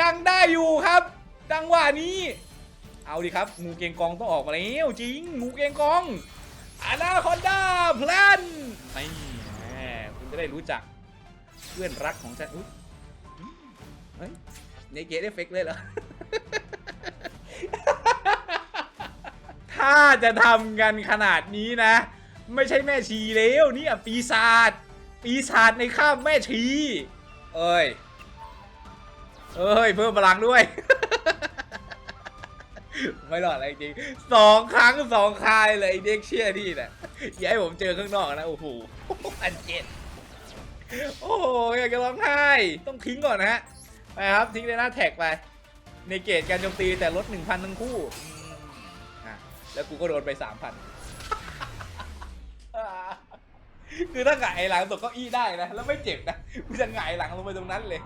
ยังได้อยู่ครับจังหวะนี้ เอาดิครับงูเกงกองต้องออกมาแล้วจริงงูเกงกองอานาคอนดาพลันไม่แหมคุณจะได้รู้จักเพื่อนรักของฉันอุ๊ยเฮ้ยเนเกตเอฟเฟกเลยเหรอถ้าจะทำกันขนาดนี้นะ ไม่ใช่แม่ชีแล้วนี่อะปีศาจปีศาจในข้ามแม่ชี เอ้ย เอ้ย เพิ่มพลังด้วย ไม่หลอดอะไรจริงสองครั้งสองคายเลยไอ้เด็กเชี่ยนี่นะอย่าให้ผมเจอข้างนอกนะ โอ้โหอันเจ็ดโอ้โหอยากจะร้องไห้ ต้องทิ้งก่อนนะฮะไปครับ ทิ้งเลยหน้าแท็กไป ในเกตการโจมตีแต่ลดหนึ่งพันทั้งคู่อะแล้วกูก็โดนไปสามพันคือถ้าหงายหลังตกเก้าอี้ได้นะ แล้วไม่เจ็บนะ กูจะหงายหลังลงไปตรงนั้นเลย